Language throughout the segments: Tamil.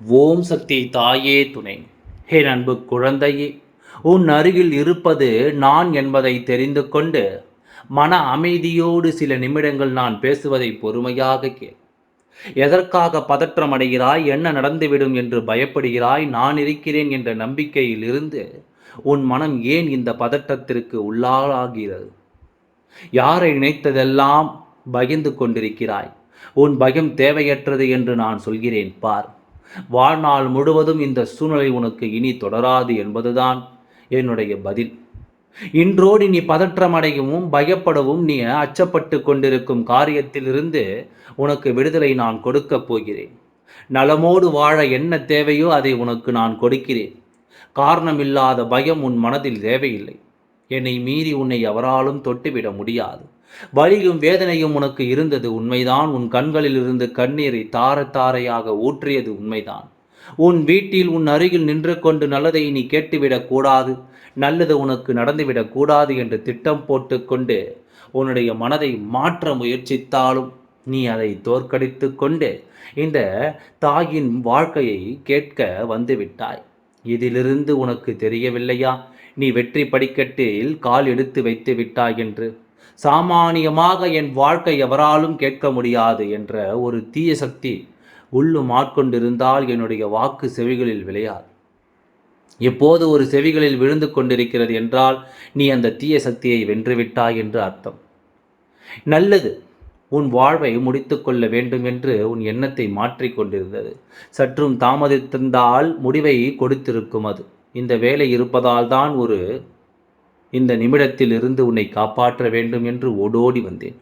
ஓம் சக்தி தாயே துணை. ஹே அன்பு குழந்தையே உன் அருகில் இருப்பது நான் என்பதை தெரிந்து கொண்டு மன அமைதியோடு சில நிமிடங்கள் நான் பேசுவதை பொறுமையாக கே எதற்காக பதற்றம் அடைகிறாய் என்ன நடந்துவிடும் என்று பயப்படுகிறாய் நான் இருக்கிறேன் என்ற நம்பிக்கையில் இருந்து உன் மனம் ஏன் இந்த பதற்றத்திற்கு உள்ளாகிறது யாரை நினைத்ததெல்லாம் பகிர்ந்து கொண்டிருக்கிறாய்? உன் பயம் தேவையற்றது என்று நான் சொல்கிறேன் பார். வாழ்நாள் முழுவதும் இந்த சூழ்நிலை உனக்கு இனி தொடராது என்பதுதான் என்னுடைய பதில். இன்றோடு நீ பதற்றமடையவும் பயப்படவும் நீ அச்சப்பட்டு கொண்டிருக்கும் காரியத்திலிருந்து உனக்கு விடுதலை நான் கொடுக்கப் போகிறேன். நலமோடு வாழ என்ன தேவையோ அதை உனக்கு நான் கொடுக்கிறேன். காரணமில்லாத பயம் உன் மனதில் தேவையில்லை. என்னை மீறி உன்னை எவராலும் தொட்டுவிட முடியாது. வலியும் வேதனையும் உனக்கு இருந்தது உண்மைதான். உன் கண்களிலிருந்து கண்ணீரை தார தாரையாக ஊற்றியது உண்மைதான். உன் வீட்டில் உன் அருகில் நின்று கொண்டு நல்லதை நீ கேட்டுவிடக் கூடாது. நல்லது உனக்கு நடந்துவிடக் கூடாது என்று திட்டம் போட்டுக்கொண்டு உன்னுடைய மனதை மாற்ற முயற்சித்தாலும் நீ அதை தோற்கடித்து கொண்டு இந்த தாயின் வாழ்க்கையை கேட்க வந்துவிட்டாய் இதிலிருந்து உனக்கு தெரியவில்லையா? நீ வெற்றி படிக்கட்டில் கால் எடுத்து வைத்து விட்டாய் என்று. சாமானியமாக என் வாழ்க்கை எவராலும் கேட்க முடியாது என்ற ஒரு தீய சக்தி உள்ளும் ஆட்கொண்டிருந்தால் என்னுடைய வாக்கு செவிகளில் விளையாது. எப்போது ஒரு செவிகளில் விழுந்து கொண்டிருக்கிறது என்றால் நீ அந்த தீய சக்தியை வென்றுவிட்டாய் என்று அர்த்தம். நல்லது உன் வாழ்வை முடித்து கொள்ள வேண்டும் என்று உன் எண்ணத்தை மாற்றிக்கொண்டிருந்தது சற்றும் தாமதித்திருந்தால் முடிவை கொடுத்திருக்கும் அது. இந்த வேலை இருப்பதால் தான் ஒரு இந்த நிமிடத்தில் இருந்து உன்னை காப்பாற்ற வேண்டும் என்று ஓடோடி வந்தேன்.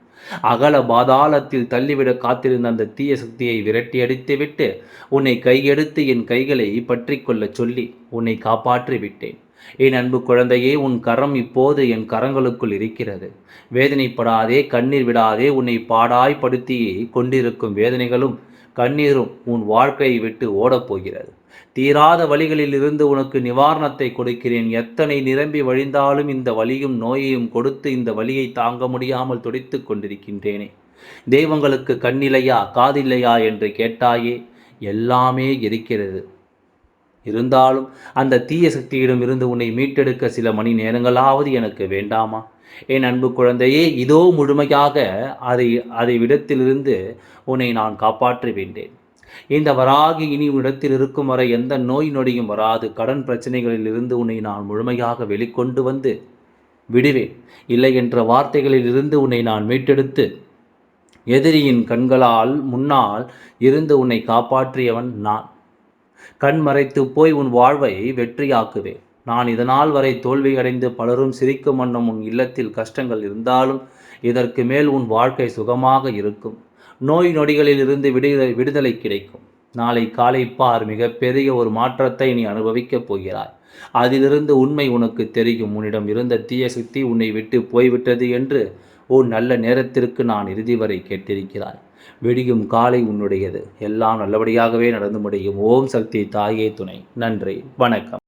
அகல பாதாளத்தில் தள்ளிவிட காத்திருந்த அந்த தீய சக்தியை விரட்டி அடித்துவிட்டு உன்னை கையெடுத்து என் கைகளை பற்றி கொள்ளச் சொல்லி உன்னை காப்பாற்றி விட்டேன். என் அன்பு குழந்தையே உன் கரம் இப்போது என் கரங்களுக்குள் இருக்கிறது. வேதனைப்படாதே கண்ணீர் விடாதே உன்னை பாடாய்படுத்தி கொண்டிருக்கும் வேதனைகளும் கண்ணீரும் உன் வாழ்க்கையை விட்டு ஓடப்போகிறது. தீராத வழிகளில் இருந்து உனக்கு நிவாரணத்தை கொடுக்கிறேன். எத்தனை நிரம்பி வழிந்தாலும் இந்த வலியும் நோயையும் கொடுத்து இந்த வலியை தாங்க முடியாமல் துடித்து கொண்டிருக்கின்றேனே. தெய்வங்களுக்கு கண்ணிலையா காதில்லையா என்று கேட்டாயே எல்லாமே இருக்கிறது. இருந்தாலும் அந்த தீய சக்தியிடம் இருந்து உன்னை மீட்டெடுக்க சில மணி நேரங்களாவது எனக்கு வேண்டாமா? என் அன்பு குழந்தையே இதோ முழுமையாக அதை அதை விடத்திலிருந்து உன்னை நான் காப்பாற்றி வேண்டேன். இந்த வராகி இனி இடத்தில் இருக்கும் வரை எந்த நோய் நொடியும் வராது. கடன் பிரச்சனைகளில் இருந்து உன்னை நான் முழுமையாக வெளிக்கொண்டு வந்து விடுவேன். இல்லை என்ற வார்த்தைகளில் இருந்து உன்னை நான் மீட்டெடுத்து எதிரியின் கண்களால் முன்னால் இருந்து உன்னை காப்பாற்றியவன் நான். கண் மறைத்து போய் உன் வாழ்வை வெற்றியாக்குவேன் நான் இதனால் வரை தோல்வியடைந்து பலரும் சிரிக்கும் வண்ணம் உன் இல்லத்தில் கஷ்டங்கள் இருந்தாலும் இதற்கு மேல் உன் வாழ்க்கை சுகமாக இருக்கும். நோய் நொடிகளில் இருந்து விடுதலை விடுதலை கிடைக்கும். நாளை காலை பார் மிகப்பெரிய ஒரு மாற்றத்தை நீ அனுபவிக்கப் போகிறாய். அதிலிருந்து உண்மை உனக்கு தெரியும். உன்னிடம் இருந்த தீய சக்தி உன்னை விட்டு போய்விட்டது என்று ஓ நல்ல நேரத்திற்கு நான் இறுதி வரை கேட்டிருக்கிறாய். வெடியும் காலை உன்னுடையது. எல்லாம் நல்லபடியாகவே நடந்து முடியும். ஓம் சக்தி தாயே துணை. நன்றி. வணக்கம்.